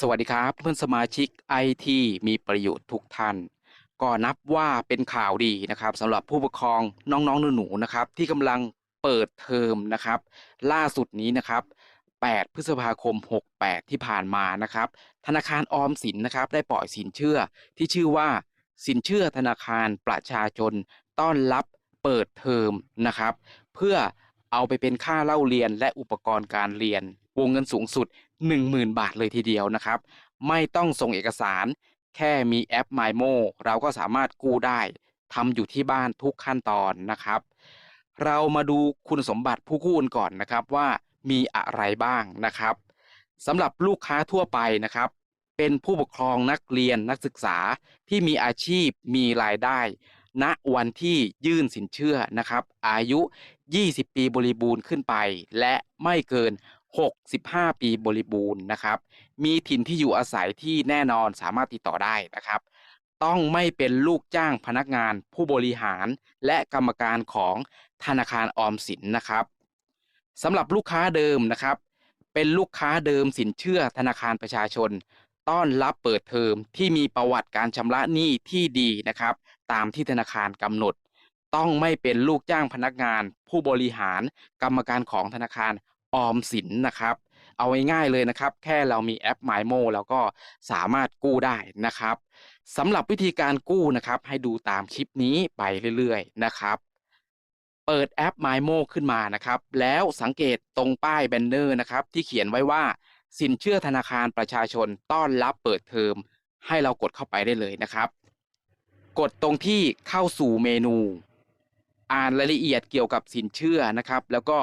สวัสดีครับ เพื่อนสมาชิกไอทีมีประโยชน์ทุกท่าน ก็นับว่าเป็นข่าวดีนะครับสำหรับผู้ปกครองน้องๆหนูๆนะครับ ที่กำลังเปิดเทอมนะครับ ล่าสุดนี้นะครับ 8 พฤษภาคม 68 ที่ผ่านมานะครับ ธนาคารออมสินนะครับ ได้ปล่อยสินเชื่อที่ชื่อว่า สินเชื่อธนาคารประชาชน ต้อนรับเปิดเทอมนะครับ เพื่อเอาไปเป็นค่าเล่าเรียนและอุปกรณ์การเรียน วงเงินสูงสุด 10,000 บาทเลยทีเดียวนะครับ ไม่ต้องส่งเอกสาร แค่มีแอป MyMo เราก็สามารถกู้ได้ทำอยู่ที่บ้านทุกขั้นตอนนะครับ เรามาดูคุณสมบัติผู้กู้กันก่อนนะครับว่ามีอะไรบ้างนะครับสำหรับลูกค้าทั่วไปนะครับ เป็นผู้ปกครองนักเรียนนักศึกษาที่มีอาชีพมีรายได้ณวันที่ยื่นสินเชื่อนะครับ อายุ 20 ปีบริบูรณ์ขึ้นไป และไม่เกิน 65 ปีบริบูรณ์นะครับ มีถิ่นที่อยู่อาศัยที่แน่นอนสามารถติดต่อได้นะครับ ต้องไม่เป็นลูกจ้างพนักงาน ผู้บริหารและกรรมการของธนาคารออมสินนะครับสำหรับลูกค้าเดิมนะครับ เป็นลูกค้าเดิมสินเชื่อธนาคารประชาชน ต้อนรับเปิดเทอมที่มีประวัติการชำระหนี้ที่ดีนะครับ ตามที่ธนาคารกำหนด ต้องไม่เป็นลูกจ้างพนักงาน ผู้บริหาร กรรมการของธนาคาร ออมสินนะครับ เอาง่ายๆเลยนะครับ แค่เรามีแอป MyMo แล้วก็สามารถกู้ได้นะครับสำหรับวิธีการกู้นะครับ ให้ดูตามคลิปนี้ไปเรื่อยๆนะครับ เปิดแอป MyMo ขึ้นมานะครับ แล้วสังเกตตรงป้ายแบนเนอร์นะครับ ที่เขียนไว้ว่าสินเชื่อธนาคารประชาชนต้อนรับเปิดเทอม ให้เรากดเข้าไปได้เลยนะครับ กดตรงที่เข้าสู่เมนู อ่านรายละเอียดเกี่ยวกับสินเชื่อนะครับ แล้วก็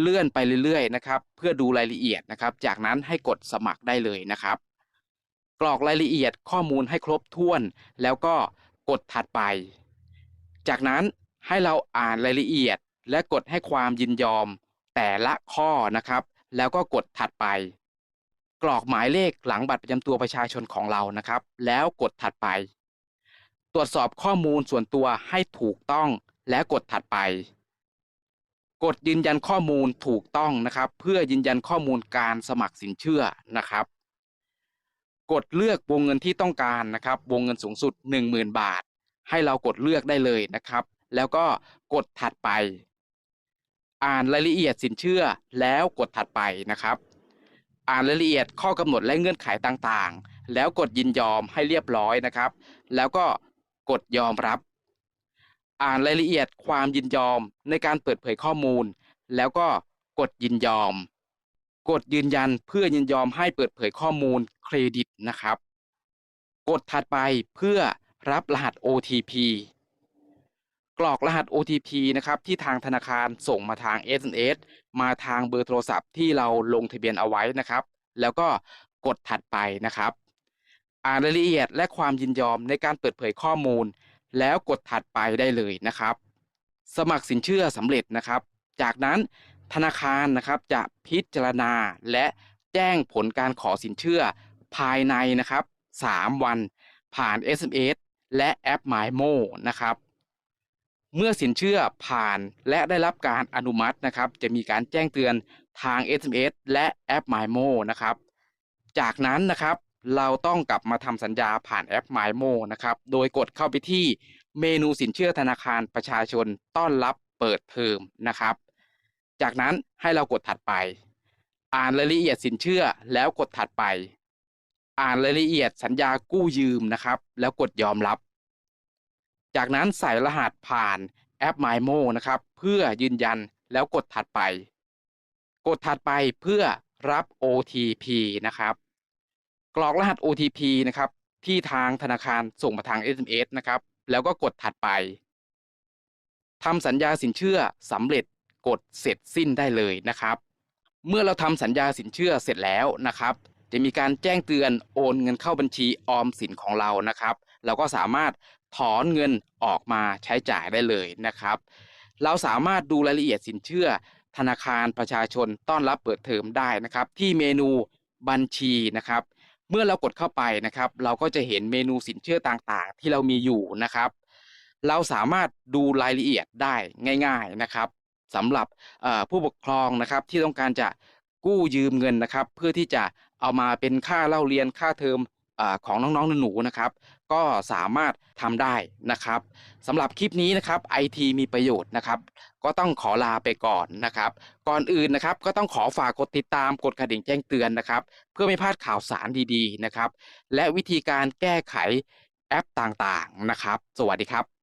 เลื่อนไปเรื่อยๆนะครับ เพื่อดูรายละเอียดนะครับ จากนั้นให้กดสมัครได้เลยนะครับ กรอกรายละเอียดข้อมูลให้ครบถ้วน แล้วก็กดถัดไป จากนั้นให้เราอ่านรายละเอียด และกดให้ความยินยอม แต่ละข้อนะครับ แล้วก็กดถัดไป กรอกหมายเลขหลังบัตรประจำตัวประชาชนของเรานะครับ แล้วกดถัดไป ตรวจสอบข้อมูลส่วนตัวให้ถูกต้องและกดถัดไป กดยืนยันข้อมูลถูกต้องนะครับ เพื่อยืนยันข้อมูลการสมัครสินเชื่อนะครับ กดเลือกวงเงินที่ต้องการนะครับ วงเงินสูงสุด 10,000 บาท ให้เรากดเลือกได้เลยนะครับ แล้วก็กดถัดไป อ่านรายละเอียดสินเชื่อแล้วกดถัดไปนะครับ อ่านรายละเอียดข้อกำหนดและเงื่อนไขต่างๆ แล้วกดยินยอมให้เรียบร้อยนะครับ แล้วก็กดยอมรับ อ่านรายละเอียดความยินยอมในการเปิดเผยข้อมูล แล้วก็กดยินยอม กดยืนยันเพื่อยินยอมให้เปิดเผยข้อมูลเครดิตนะครับ กดถัดไปเพื่อรับรหัส OTP กรอกรหัส OTP นะครับที่ทางธนาคารส่งมาทาง SMS มาทางเบอร์โทรศัพท์ที่เราลงทะเบียนเอาไว้นะครับ แล้วก็กดถัดไปนะครับ อ่านรายละเอียดและความยินยอมในการเปิดเผยข้อมูล แล้วกดถัดไปได้เลยนะครับ สมัครสินเชื่อสำเร็จนะครับ จากนั้นธนาคารนะครับจะพิจารณาและแจ้งผลการขอสินเชื่อภายในนะครับ 3 วัน ผ่าน SMS และแอป MyMo นะครับเมื่อสินเชื่อผ่านและได้รับการอนุมัตินะครับ จะมีการแจ้งเตือนทาง SMS และแอป MyMo นะครับ จากนั้นนะครับ เราต้องกลับมาทำสัญญาผ่านแอป MyMo นะครับ โดยกดเข้าไปที่เมนูสินเชื่อธนาคารประชาชนต้อนรับเปิดเทอมนะครับ จากนั้นให้เรากดถัดไป อ่านรายละเอียดสินเชื่อแล้วกดถัดไป อ่านรายละเอียดสัญญากู้ยืมนะครับ แล้วกดยอมรับ จากนั้นใส่รหัสผ่านแอป MyMo นะครับ เพื่อยืนยันแล้วกดถัดไป กดถัดไปเพื่อรับ OTP นะครับ กรอกรหัส OTP นะครับ ที่ทางธนาคารส่งมาทาง SMS นะครับ แล้วก็กดถัดไปทำสัญญาสินเชื่อสำเร็จกดเสร็จสิ้นได้เลยนะครับ เมื่อเราทำสัญญาสินเชื่อเสร็จแล้วนะครับ จะมีการแจ้งเตือนโอนเงินเข้าบัญชีออมสินของเรานะครับ เราก็สามารถถอนเงินออกมาใช้จ่ายได้เลยนะครับ เราสามารถดูรายละเอียดสินเชื่อ ธนาคารประชาชนต้อนรับเปิดเทอมได้นะครับ ที่เมนูบัญชีนะครับ เมื่อเรากดเข้าไปนะครับ เราก็จะเห็นเมนูสินเชื่อต่างๆ ที่เรามีอยู่นะครับ เราสามารถดูรายละเอียดได้ง่าย ๆนะครับสำหรับผู้ปกครองนะครับที่ต้องการจะกู้ยืมเงินนะครับ เพื่อที่จะเอามาเป็นค่าเล่าเรียนค่าเทอม อของน้องๆหนูๆนะครับ ก็สามารถทำได้นะครับสำหรับคลิปนี้นะครับไอทีมีประโยชน์นะครับ ก็ต้องขอลาไปก่อนนะครับ ก่อนอื่นนะครับก็ต้องขอฝากกดติดตามกดกระดิ่งแจ้งเตือนนะครับ เพื่อไม่พลาดข่าวสารดีๆนะครับ และวิธีการแก้ไขแอปต่างๆนะครับ สวัสดีครับ